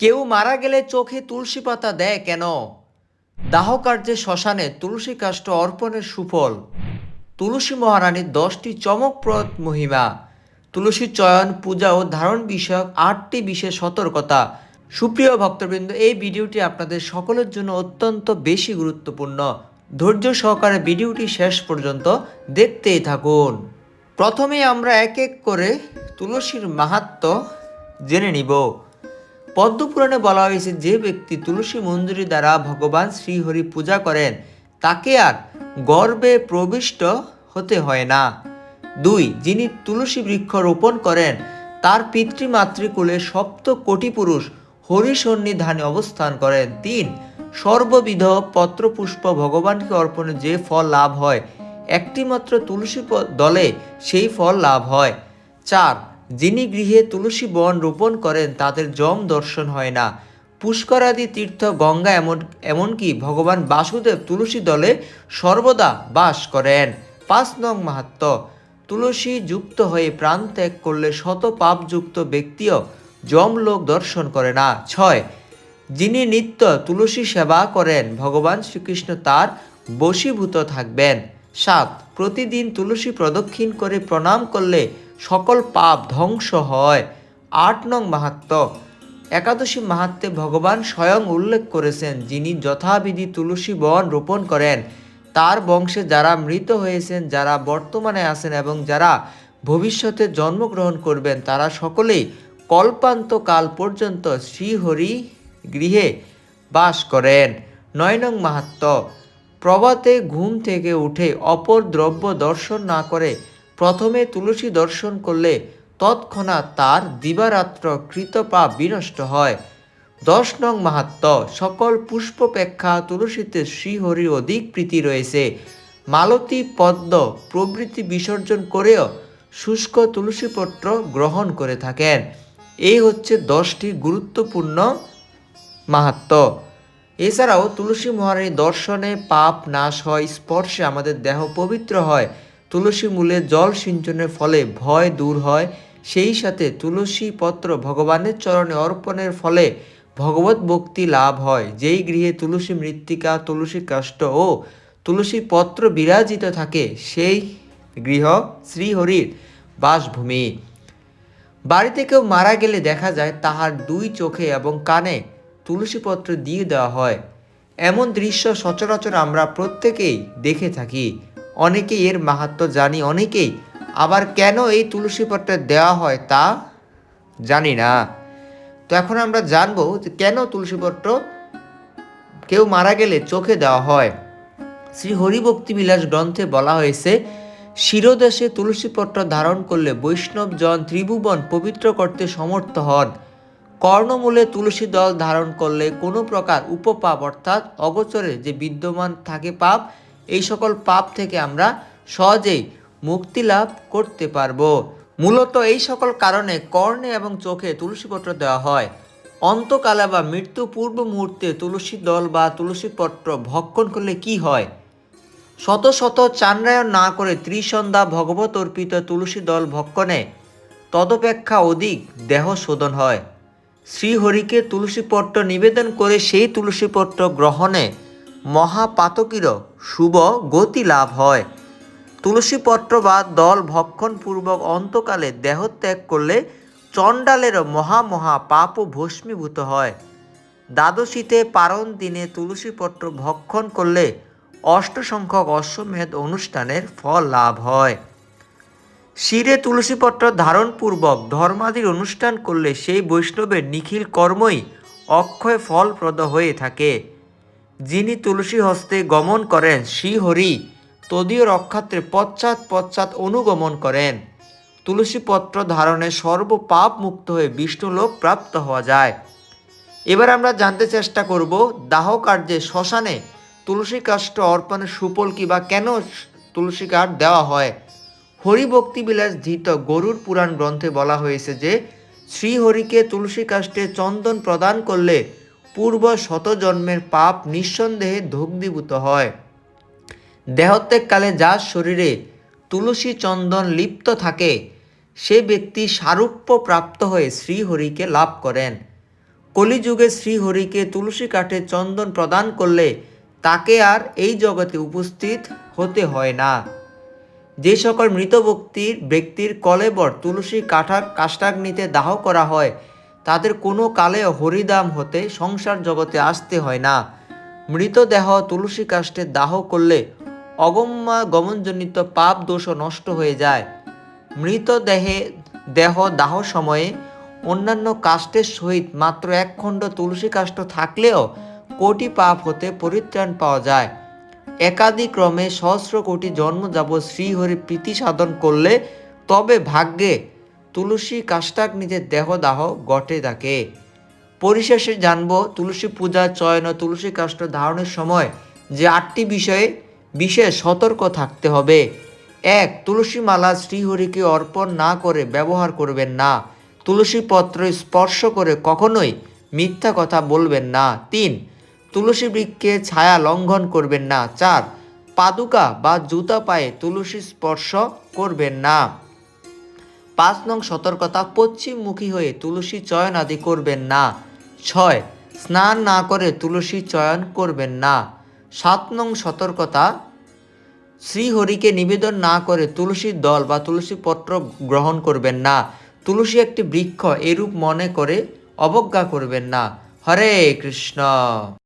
কেউ মারা গেলে চোখে তুলসী পাতা দেয় কেন? দাহ কার্যে শ্মশানে তুলসী কাষ্ঠ অর্পণের সুফল। তুলসী মহারানীর দশটি চমকপ্রদ মহিমা। তুলসী চয়ন, পূজা ও ধারণ বিষয়ক আটটি বিশেষ সতর্কতা। সুপ্রিয় ভক্তবৃন্দ, এই ভিডিওটি আপনাদের সকলের জন্য অত্যন্ত বেশি গুরুত্বপূর্ণ। ধৈর্য সহকারে ভিডিওটি শেষ পর্যন্ত দেখতেই থাকুন। প্রথমে আমরা এক এক করে তুলসীর মাহাত্ম্য জেনে নিব। পদ্মপুরাণে বলা হয়েছে, যে ব্যক্তি তুলসী মঞ্জুরি দ্বারা ভগবান শ্রীহরি পূজা করেন, তাকে আর গর্বে প্রবিষ্ট হতে হয় না। দুই, যিনি তুলসী বৃক্ষ রোপণ করেন, তার পিতৃমাতৃকুলে সপ্ত কোটি পুরুষ হরি সন্নিধানে অবস্থান করেন। তিন, সর্ববিধ পত্রপুষ্প ভগবানকে অর্পণে যে ফল লাভ হয়, একটিমাত্র তুলসী দলে সেই ফল লাভ হয়। চার যিনি গৃহে তুলসী বন রোপণ করেন, তাদের জম দর্শন হয় না। পুষ্করাদি তীর্থ গঙ্গা এমন, এমনকি ভগবান বাসুদেব তুলসী দলে সর্বদা বাস করেন। পাঁচ নং মাহাত্ম, তুলসী যুক্ত হয়ে প্রাণ ত্যাগ করলে শত পাপযুক্ত ব্যক্তিও যমলোক দর্শন করে না। ছয়, যিনি নিত্য তুলসী সেবা করেন, ভগবান শ্রীকৃষ্ণ তার বশীভূত থাকবেন। সাত, প্রতিদিন তুলসী প্রদক্ষিণ করে প্রণাম করলে সকল পাপ ধ্বংস হয়। আট নং মাহাত্ম একাদশী মাহাত্মে ভগবান স্বয়ং উল্লেখ করেছেন, যিনি যথাবিধি তুলসী বন রোপণ করেন। তার বংশে যারা মৃত হয়েছেন, যারা বর্তমানে আছেন এবং যারা ভবিষ্যতে জন্মগ্রহণ করবেন, তারা সকলেই কল্পান্তকাল পর্যন্ত শ্রীহরি গৃহে বাস করেন। নয় নং মাহাত্ম প্রভাতে ঘুম থেকে উঠে অপর দ্রব্য দর্শন না করে প্রথমে তুলসী দর্শন করলে তৎক্ষণাৎ তার দিবারাত্র কৃতপাপ বিনষ্ট হয়। দশ নং মাহাত্ম, সকল পুষ্পপেক্ষা তুলসীতে শ্রীহরির অধিক প্রীতি রয়েছে। মালতী পদ্ম প্রভৃতি বিসর্জন করেও শুষ্ক তুলসীপত্র গ্রহণ করে থাকেন। এই হচ্ছে দশটি গুরুত্বপূর্ণ মাহাত্ম। এছাড়াও তুলসী মহারানী দর্শনে পাপ নাশ হয়, স্পর্শে আমাদের দেহ পবিত্র হয়। তুলসী মূলে জল সিঞ্চনের ফলে ভয় দূর হয়। সেই সাথে তুলসী পত্র ভগবানের চরণে অর্পণের ফলে ভগবত ভক্তি লাভ হয়। যেই গৃহে তুলসী মৃত্তিকা, তুলসী কাষ্ঠ ও তুলসী পত্র বিরাজিত থাকে, সেই গৃহ শ্রীহরির বাসভূমি। বাড়িতে কেউ মারা গেলে দেখা যায় তাহার দুই চোখে এবং কানে তুলসীপত্র দিয়ে দেওয়া হয়। এমন দৃশ্য সচরাচর আমরা প্রত্যেকেই দেখে থাকি। অনেকেই এর মাহাত্ম্য জানি, অনেকেই। আবার কেন এই তুলসীপত্র দেওয়া হয় তা জানি না। তো এখন আমরা জানব যে কেন তুলসীপত্র কেউ মারা গেলে চোখে দেওয়া হয়। শ্রী হরিভক্তি বিলাস গ্রন্থে বলা হয়েছে, শিরদেশে তুলসীপত্র ধারণ করলে বৈষ্ণবজন ত্রিভুবন পবিত্র করতে সমর্থ হন। কর্ণমূলে তুলসী দল ধারণ করলে কোনো প্রকার উপপাপ অর্থাৎ অগোচরে যে বিদ্যমান থাকে পাপ এই সকল পাপ থেকে আমরা সহজেই মুক্তি লাভ করতে পারব। মূলত এই সকল কারণে কর্ণে এবং চোখে তুলসীপত্র দেওয়া হয়। অন্তকালে বা মৃত্যু পূর্ব মুহূর্তে তুলসী দল বা তুলসী পত্র ভক্ষণ করলে কি হয়? শত শত চান্দ্রায়ণ না করে ত্রিসন্ধ্যা ভগবত অর্পিত তুলসী দল ভক্ষণে তদপেক্ষা অধিক দেহ শোধন হয়। শ্রীহরিকে তুলসীপত্র নিবেদন করে সেই তুলসীপত্র গ্রহণে মহাপাতকীর শুভ গতি লাভ হয়। তুলসীপত্র বা দল ভক্ষণপূর্বক অন্তকালে দেহত্যাগ করলে চণ্ডালেরও মহা মহা পাপও ভস্মীভূত হয়। দ্বাদশীতে পারণ দিনে তুলসীপত্র ভক্ষণ করলে অষ্ট সংখ্যক অশ্বমেধ অনুষ্ঠানের ফল লাভ হয়। শিরে তুলসীপত্র ধারণপূর্বক ধর্মাদির অনুষ্ঠান করলে সেই বৈষ্ণবের নিখিল কর্মই অক্ষয় ফলপ্রদ হয়ে থাকে। যিনি তুলসী হস্তে গমন করেন, শ্রীহরি তদীয় রক্ষাত্রে পশ্চাৎ পশ্চাৎ অনুগমন করেন। তুলসীপত্র ধারণে সর্ব পাপ মুক্ত হয়ে বিষ্ণুলোক প্রাপ্ত হওয়া যায়। এবার আমরা জানতে চেষ্টা করব দাহ কার্যে শ্মশানে তুলসী কাষ্ঠ অর্পণের সুফল কি বা কেন তুলসী কাঠ দেওয়া হয়? হরিভক্তি বিলাস ধৃত গরুর পুরাণ গ্রন্থে বলা হয়েছে যে, শ্রীহরিকে তুলসী কাষ্ঠে চন্দন প্রদান করলে পূর্ব শতজন্মের পাপ নিঃসন্দেহে দগ্ধীভূত হয়। দেহত্যাগকালে যার শরীরে তুলসী চন্দন লিপ্ত থাকে, সে ব্যক্তি সারূপ্য প্রাপ্ত হয়ে শ্রীহরিকে লাভ করেন। কলিযুগে শ্রীহরিকে তুলসী কাঠে চন্দন প্রদান করলে তাকে আর এই জগতে উপস্থিত হতে হয় না। যে সকল মৃত ব্যক্তির ব্যক্তির কলেবর তুলসী কাঠার কাষ্টাগ্নিতে দাহ করা হয় তাদের কোনো কালে হরিদাম হতে সংসার জগতে আসতে হয় না। মৃতদেহ তুলসী কাষ্ঠে দাহ করলে অগম্যা গমনজনিত পাপ দোষও নষ্ট হয়ে যায়। মৃতদেহে দেহ দাহ সময়ে অন্যান্য কাষ্টের সহিত মাত্র এক খণ্ড তুলসী কাষ্ঠ থাকলেও কোটি পাপ হতে পরিত্রাণ পাওয়া যায়। একাদিক্রমে সহস্র কোটি জন্ম যাব শ্রীহরি প্রীতি সাধন করলে তবে ভাগ্যে তুলসী কাষ্টাগ্নিতে দেহদাহ ঘটে থাকে পরিশেষে জানব তুলসী পূজা, চয়ন ও তুলসী কাষ্ঠ ধারণের সময় যে আটটি বিষয়ে বিশেষ সতর্ক থাকতে হবে। এক তুলসী মালা শ্রীহরিকে অর্পণ না করে ব্যবহার করবেন না। তুলসী পত্র স্পর্শ করে কখনোই মিথ্যা কথা বলবেন না। তিন তুলসী বৃক্ষে ছায়া লঙ্ঘন করবেন না। চার, পাদুকা বা জুতা পায়ে তুলসী স্পর্শ করবেন না। পাঁচ নং সতর্কতা পশ্চিমমুখী হয়ে তুলসী চয়ন আদি করবেন না। ছয়, স্নান না করে তুলসী চয়ন করবেন না। সাত নং সতর্কতা, শ্রীহরিকে নিবেদন না করে তুলসীর দল বা তুলসী পত্র গ্রহণ করবেন না। তুলসী একটি বৃক্ষ এরূপ মনে করে অবজ্ঞা করবেন না। হরে কৃষ্ণ।